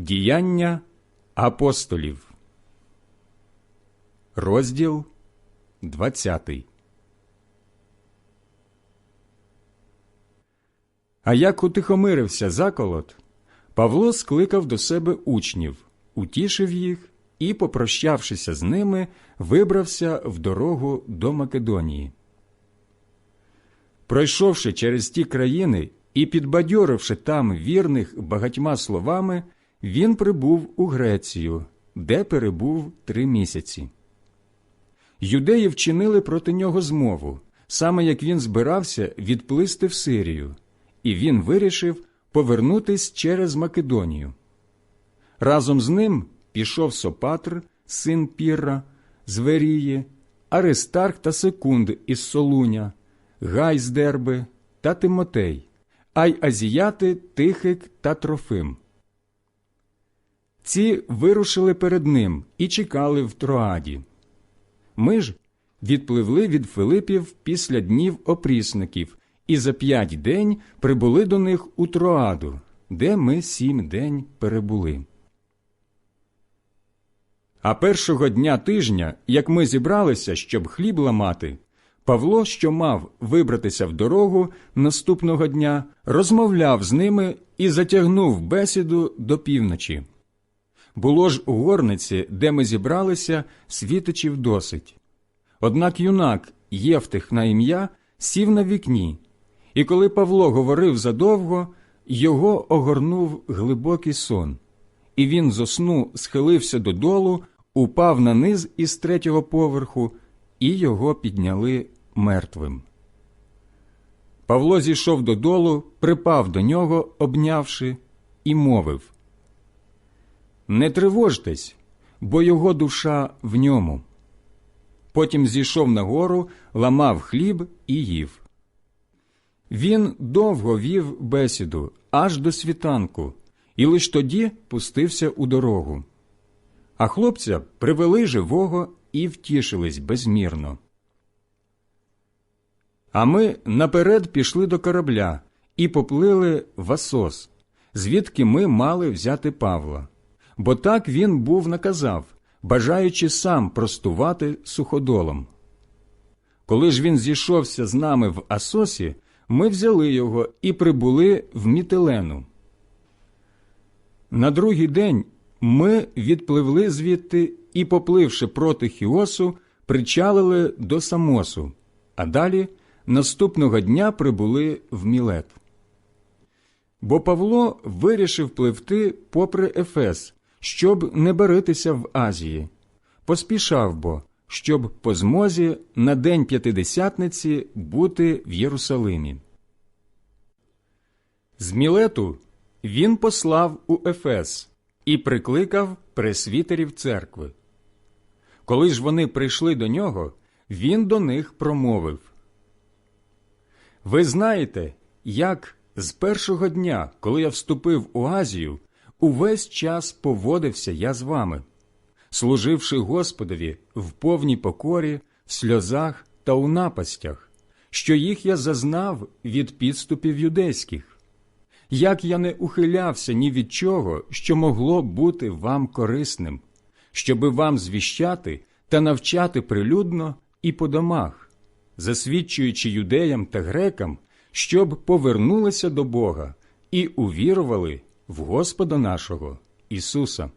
Діяння апостолів, розділ 20. А як утихомирився заколот, Павло скликав до себе учнів, утішив їх і, попрощавшися з ними, вибрався в дорогу до Македонії. Пройшовши через ті країни і підбадьоривши там вірних багатьма словами, він прибув у Грецію, де перебув три місяці. Юдеї вчинили проти нього змову, саме як він збирався відплисти в Сирію, і він вирішив повернутись через Македонію. Разом з ним пішов Сопатр, син Пірра, з Верії, Аристарх та Секунд із Солуня, Гай з Дерби та Тимотей, а й азіяти Тихик та Трофим. Ці вирушили перед ним і чекали в Троаді. Ми ж відпливли від Филипів після днів опрісників і за п'ять день прибули до них у Троаду, де ми сім день перебули. А першого дня тижня, як ми зібралися, щоб хліб ламати, Павло, що мав вибратися в дорогу наступного дня, розмовляв з ними і затягнув бесіду до півночі. Було ж у горниці, де ми зібралися, світочів досить. Однак юнак, Євтих на ім'я, сів на вікні, і коли Павло говорив задовго, його огорнув глибокий сон, і він зо сну схилився додолу, упав на низ із третього поверху, і його підняли мертвим. Павло зійшов додолу, припав до нього, обнявши, і мовив Не тривожтесь, бо його душа в ньому. Потім зійшов нагору, ламав хліб і їв. Він довго вів бесіду аж до світанку, і лиш тоді пустився у дорогу. А хлопця привели живого і втішились безмірно. А ми наперед пішли до корабля і поплили в Асос, звідки ми мали взяти Павла, бо так він був наказав, бажаючи сам простувати суходолом. Коли ж він зійшовся з нами в Асосі, ми взяли його і прибули в Мітилену. На другий день ми відпливли звідти і, попливши проти Хіосу, причалили до Самосу, а далі наступного дня прибули в Мілет. Бо Павло вирішив пливти попри Ефес, щоб не баритися в Азії. Поспішав бо, щоб по змозі на день п'ятидесятниці бути в Єрусалимі. З Мілету він послав у Ефес і прикликав пресвітерів церкви. Коли ж вони прийшли до нього, він до них промовив Ви знаєте, як з першого дня, коли я вступив у Азію, увесь час поводився я з вами, служивши Господові в повній покорі, в сльозах та у напастях, що їх я зазнав від підступів юдейських, як я не ухилявся ні від чого, що могло бути вам корисним, щоби вам звіщати та навчати прилюдно і по домах, засвідчуючи юдеям та грекам, щоб повернулися до Бога і увірували в Господа нашого Ісуса.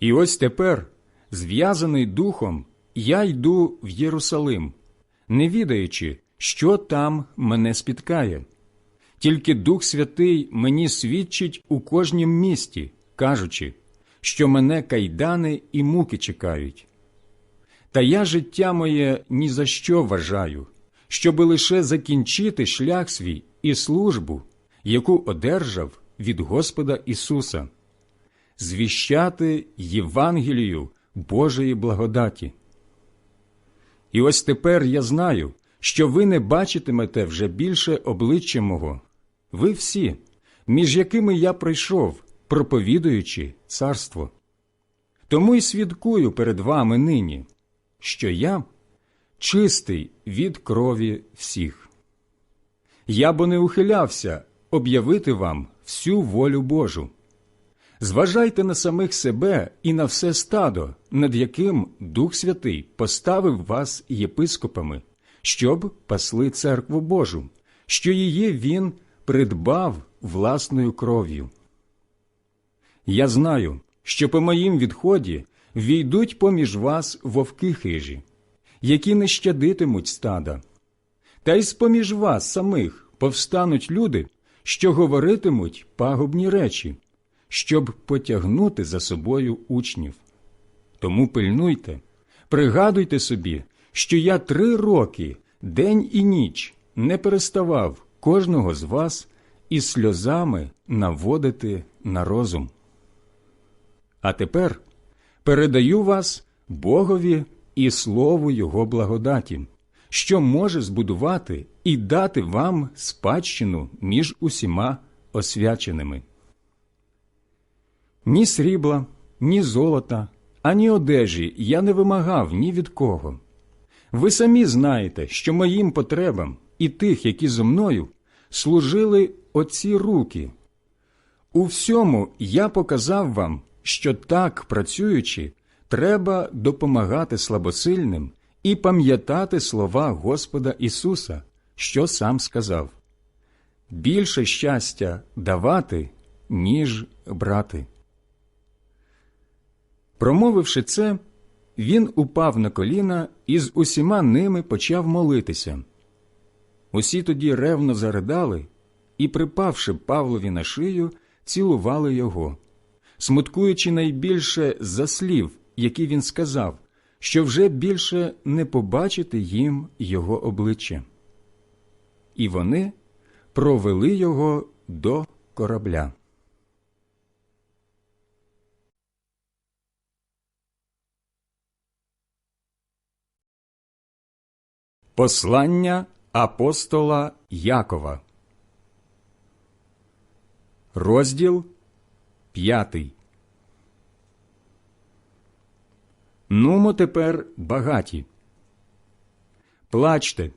І ось тепер, зв'язаний духом, я йду в Єрусалим, не відаючи, що там мене спіткає. Тільки Дух Святий мені свідчить у кожнім місті, кажучи, що мене кайдани і муки чекають. Та я життя моє ні за що вважаю, щоби лише закінчити шлях свій і службу, яку одержав від Господа Ісуса, звіщати Євангелію Божої благодаті. І ось тепер я знаю, що ви не бачитимете вже більше обличчя мого, ви всі, між якими я пройшов, проповідуючи царство. Тому й свідкую перед вами нині, що я чистий від крові всіх. Я бо не ухилявся об'явити вам всю волю Божу. Зважайте на самих себе і на все стадо, над яким Дух Святий поставив вас єпископами, щоб пасли церкву Божу, що її він придбав власною кров'ю. Я знаю, що по моїм відході війдуть поміж вас вовки хижі, які не щадитимуть стада, та й з поміж вас самих повстануть люди, що говоритимуть пагубні речі, щоб потягнути за собою учнів. Тому пильнуйте, пригадуйте собі, що я три роки, день і ніч, не переставав кожного з вас із сльозами наводити на розум. А тепер передаю вас Богові і Слову Його благодаті, що може збудувати і дати вам спадщину між усіма освяченими. Ні срібла, ні золота, ані одежі я не вимагав ні від кого. Ви самі знаєте, що моїм потребам і тих, які зо мною, служили оці руки. У всьому я показав вам, що так працюючи, треба допомагати слабосильним і пам'ятати слова Господа Ісуса, що сам сказав більше щастя давати, ніж брати. Промовивши це, він упав на коліна і з усіма ними почав молитися. Усі тоді ревно заридали і, припавши Павлові на шию, цілували його, смуткуючи найбільше за слів, які він сказав, що вже більше не побачити їм його обличчя. І вони провели його до корабля. Послання апостола Якова, розділ п'ятий. Нумо тепер багаті. Плачте,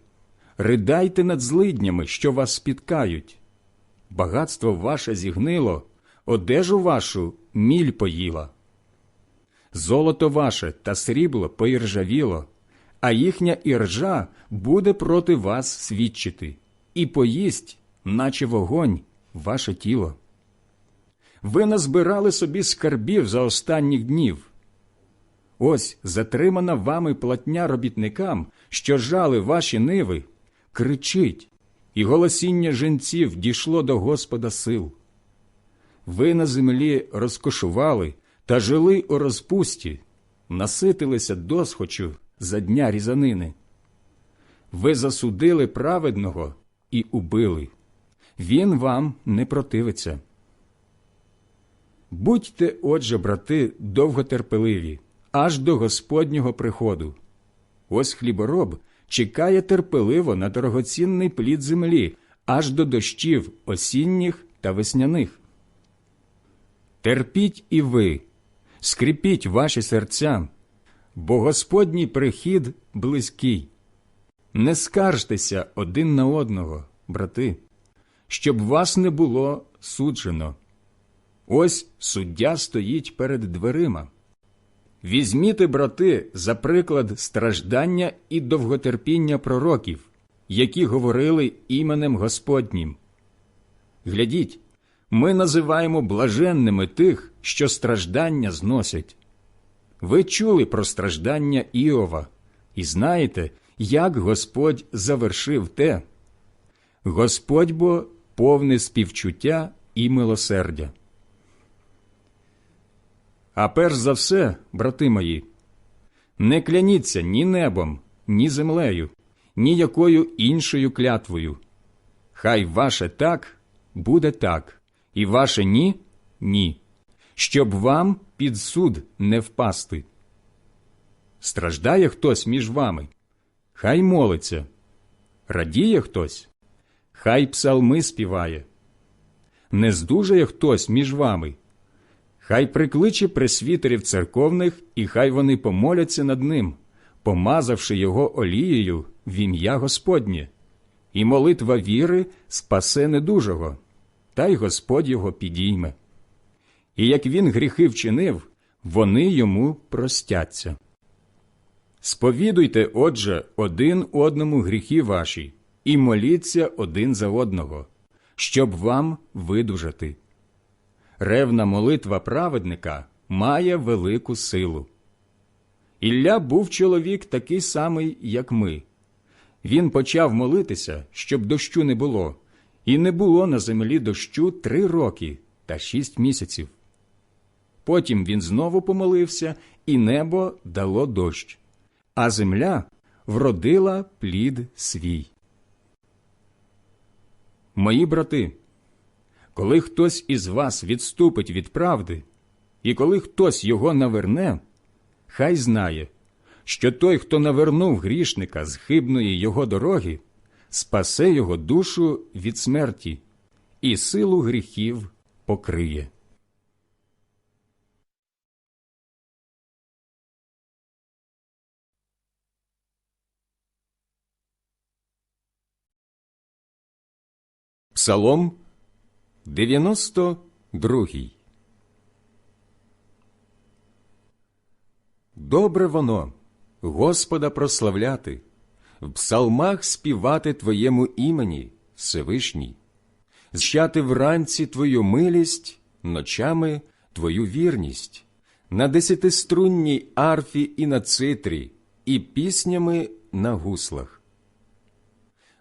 ридайте над злиднями, що вас спіткають. Багатство ваше зігнило, одежу вашу міль поїла. Золото ваше та срібло поіржавіло а їхня іржа буде проти вас свідчити, і поїсть, наче вогонь, ваше тіло. Ви назбирали собі скарбів за останніх днів. Ось затримана вами платня робітникам, що жали ваші ниви, кричить, і голосіння жінців дійшло до Господа сил. Ви на землі розкошували та жили у розпусті, наситилися досхочу за дня різанини. Ви засудили праведного і убили. Він вам не противиться. Будьте, отже, брати, довготерпеливі, аж до Господнього приходу. Ось хлібороб чекає терпеливо на дорогоцінний плід землі, аж до дощів осінніх та весняних. Терпіть і ви, скріпіть ваші серця, бо Господній прихід близький. Не скаржтеся один на одного, брати, щоб вас не було суджено. Ось суддя стоїть перед дверима. Візьміте, брати, за приклад страждання і довготерпіння пророків, які говорили іменем Господнім. Глядіть, ми називаємо блаженними тих, що страждання зносять. Ви чули про страждання Іова і знаєте, як Господь завершив те. Господь бо повне співчуття і милосердя. А перш за все, брати мої, не кляніться ні небом, ні землею, ні якою іншою клятвою. Хай ваше так буде так, і ваше ні ні щоб вам під суд не впасти. Страждає хтось між вами, хай молиться, радіє хтось, хай псалми співає. Не здужає хтось між вами, хай прикличе пресвітерів церковних, і хай вони помоляться над ним, помазавши його олією в ім'я Господнє, і молитва віри спасе недужого, та й Господь його підійме і як він гріхи вчинив, вони йому простяться. Сповідуйте, отже, один одному гріхи ваші, і моліться один за одного, щоб вам видужати. Ревна молитва праведника має велику силу. Ілля був чоловік такий самий, як ми. Він почав молитися, щоб дощу не було, і не було на землі дощу три роки та шість місяців. Потім він знову помолився, і небо дало дощ, а земля вродила плід свій. Мої брати, коли хтось із вас відступить від правди, і коли хтось його наверне, хай знає, що той, хто навернув грішника з хибної його дороги, спасе його душу від смерті і силу гріхів покриє. Псалом 92 Добре воно, Господа прославляти, в псалмах співати Твоєму імені, Всевишній, зчати вранці Твою милість, ночами Твою вірність, на десятиструнній арфі і на цитрі, і піснями на гуслах.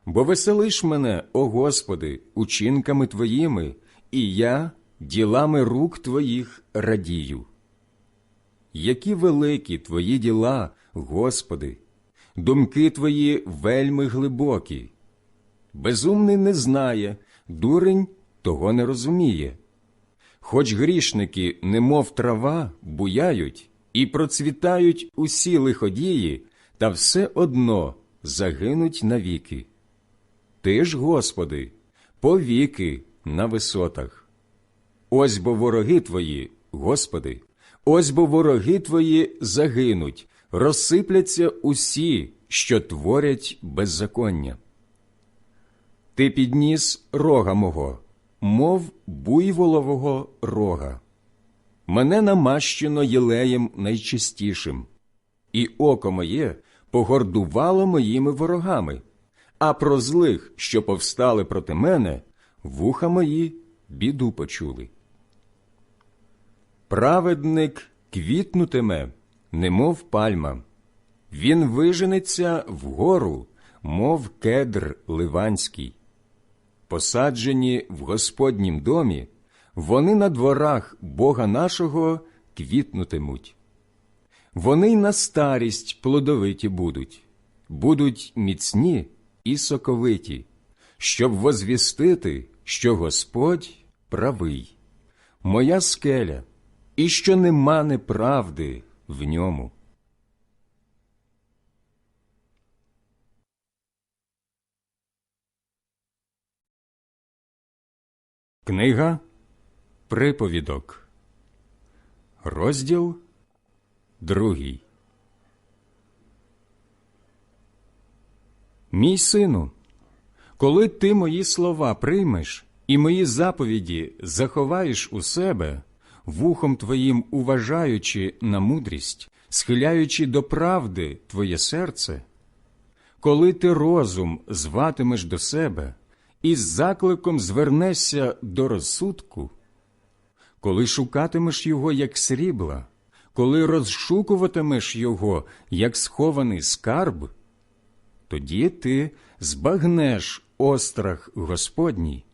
Бо веселиш мене, о Господи, учинками Твоїми, і я ділами рук Твоїх радію. Які великі Твої діла, Господи, думки Твої вельми глибокі. Безумний не знає, дурень того не розуміє. Хоч грішники, немов трава, буяють і процвітають усі лиходії, та все одно загинуть навіки. Ти ж, Господи, повіки на висотах. Ось бо вороги Твої, Господи, ось бо вороги Твої загинуть, розсипляться усі, що творять беззаконня. Ти підніс рога мого, мов буйволового рога. Мене намащено єлеєм найчистішим, і око моє погордувало моїми ворогами а про злих, що повстали проти мене, вуха мої біду почули. Праведник квітнутиме, немов пальма, він виженеться вгору, мов кедр ливанський. Посаджені в Господнім домі, вони на дворах Бога нашого квітнутимуть. Вони й на старість плодовиті будуть, будуть міцні і соковиті, щоб возвістити, що Господь правий, моя скеля, і що нема неправди в ньому. Книга Приповідок, розділ другий. Мій сину, коли ти мої слова приймеш і мої заповіді заховаєш у себе, вухом твоїм уважаючи на мудрість, схиляючи до правди твоє серце, коли ти розум зватимеш до себе і з закликом звернешся до розсудку, коли шукатимеш його як срібла, коли розшукуватимеш його як схований скарб тоді ти збагнеш острах Господній,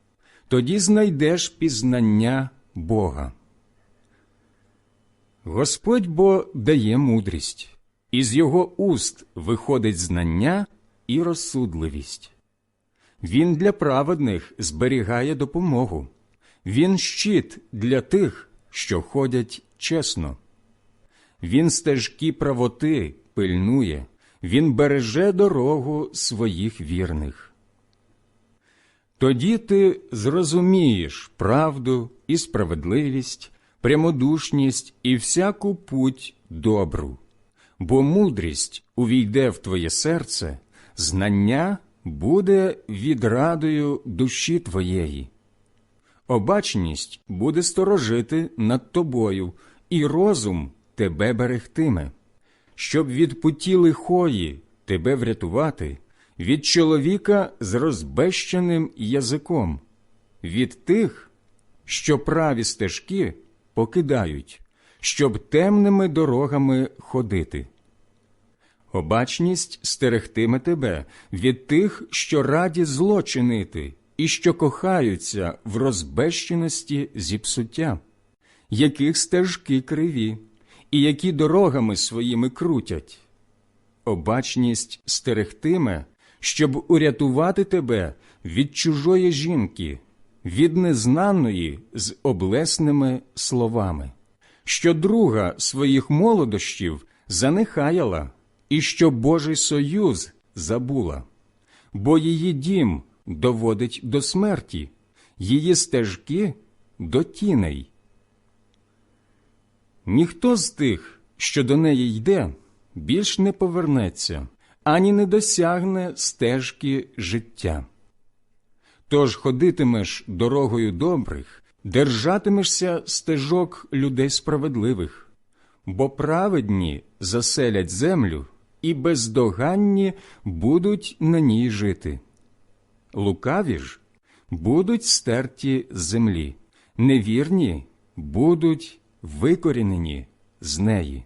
тоді знайдеш пізнання Бога. Господь бо дає мудрість, із його уст виходить знання і розсудливість. Він для праведних зберігає допомогу, він щит для тих, що ходять чесно. Він стежки правоти пильнує, він береже дорогу своїх вірних. Тоді ти зрозумієш правду і справедливість, прямодушність і всяку путь добру, бо мудрість увійде в твоє серце, знання буде відрадою душі твоєї. обачність буде сторожити над тобою, і розум тебе берегтиме, щоб від путі лихої тебе врятувати, від чоловіка з розбещеним язиком, від тих, що праві стежки покидають, щоб темними дорогами ходити. Обачність стерегтиме тебе від тих, що раді зло чинити, і що кохаються в розбещеності зіпсуття, яких стежки криві, і які дорогами своїми крутять. Обачність стерегтиме, щоб урятувати тебе від чужої жінки, від незнаної з облесними словами, що друга своїх молодощів занехаяла, і що Божий союз забула, бо її дім доводить до смерті, її стежки до тіней. Ніхто з тих, що до неї йде, більш не повернеться, ані не досягне стежки життя. Тож ходитимеш дорогою добрих, держатимешся стежок людей справедливих, бо праведні заселять землю і бездоганні будуть на ній жити. Лукаві ж будуть стерті з землі, невірні будуть викорінені з неї.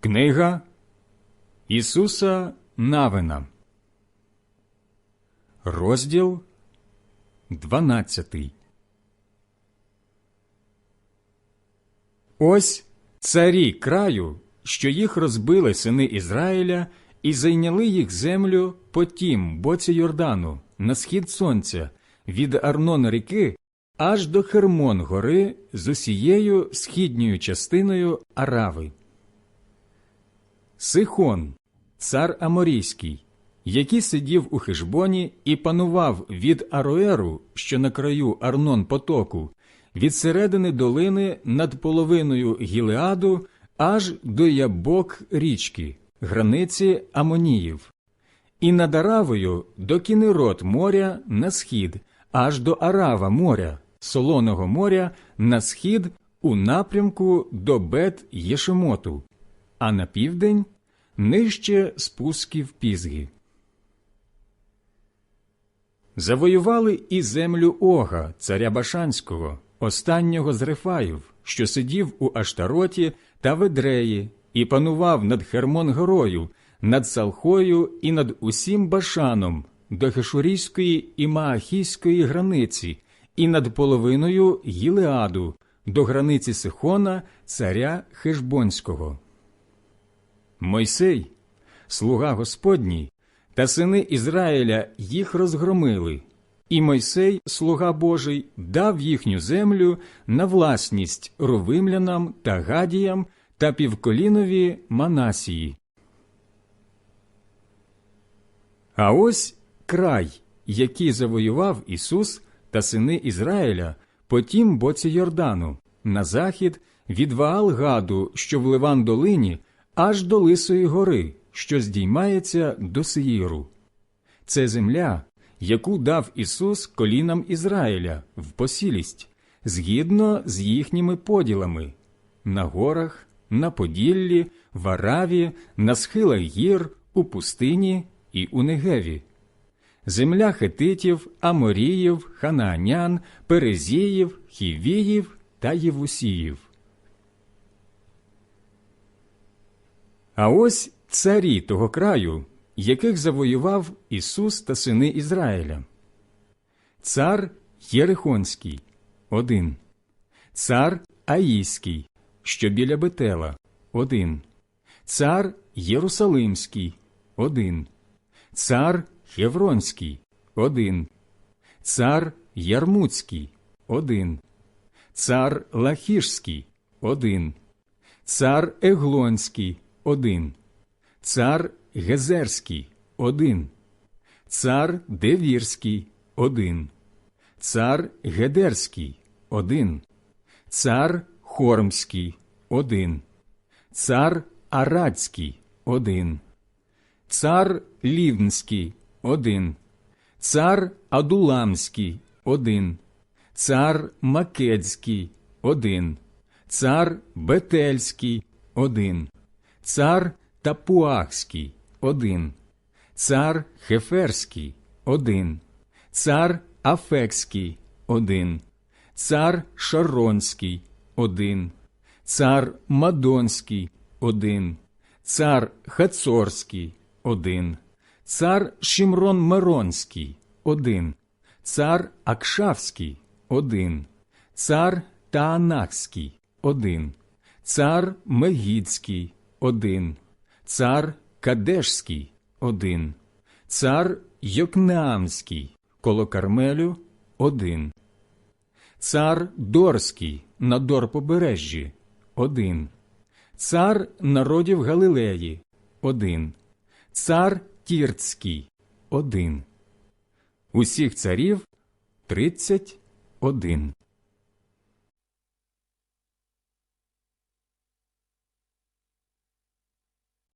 Книга Ісуса Навина, розділ 12 Ось царі краю, що їх розбили сини Ізраїля, і зайняли їх землю по тім боці Йордану, на схід сонця, від Арнон ріки аж до Хермон гори з усією східньою частиною Арави. Сихон, цар Аморійський, який сидів у Хижбоні і панував від Ароеру, що на краю Арнон потоку, від середини долини над половиною Гілеаду аж до ябок річки, границі Амоніїв, і над Аравою до кінерот моря на схід, аж до Арава моря, Солоного моря на схід у напрямку до Бет Єшемоту, а на південь нижче спусків Пізги. Завоювали і землю Ога, царя Башанського, останнього з Рефаїв, що сидів у Аштароті та Ведреї, і панував над Хермон-горою, над Салхою і над усім Башаном до Хешурійської і Маахійської границі, і над половиною Гілеаду, до границі Сихона, царя Хешбонського. Мойсей, слуга Господній, та сини Ізраїля їх розгромили, і Мойсей, слуга Божий, дав їхню землю на власність ровимлянам та гадіям та півколінові Манасії. А ось край, який завоював Ісус та сини Ізраїля по тім боці Йордану, на захід від Ваал-Гаду, що в Ливан долині, аж до Лисої гори, що здіймається до Сеїру. Це земля, яку дав Ісус колінам Ізраїля в посілість, згідно з їхніми поділами на горах, на Поділлі, в Араві, на схилах гір, у пустині і у Негеві. Земля хетитів, Аморіїв, Ханаанян, Перезіїв, Хівіїв та Євусіїв. А ось царі того краю, яких завоював Ісус та сини Ізраїля. Цар Єрихонський один, цар Аїський, що біля Бетела. Один, цар Єрусалимський. Один, цар Хевронський. Один, цар Ярмуцький один, цар Лахішський. Один, цар Еглонський. Один, цар Гезерський. Один, цар Девірський. Один, цар Гедерський. Один, цар Хормський один, цар Арадський один, цар Лівнський один, цар Адуламський один, цар Македський один, цар Бетельський один, цар Тапуахський один, цар Хеферський один, цар Афекський один, цар Шаронський один, цар Мадонський один, цар Хацорський один, цар Шимрон Меронський один, цар Акшавський один, цар Таанакський один, цар Мегідський один, цар Кадешський один, цар Йокнеамський коло Кармелю один, цар Дорський на Дорпобережжі один, цар народів Галилеї один, цар Тірцький один. Усіх царів тридцять один.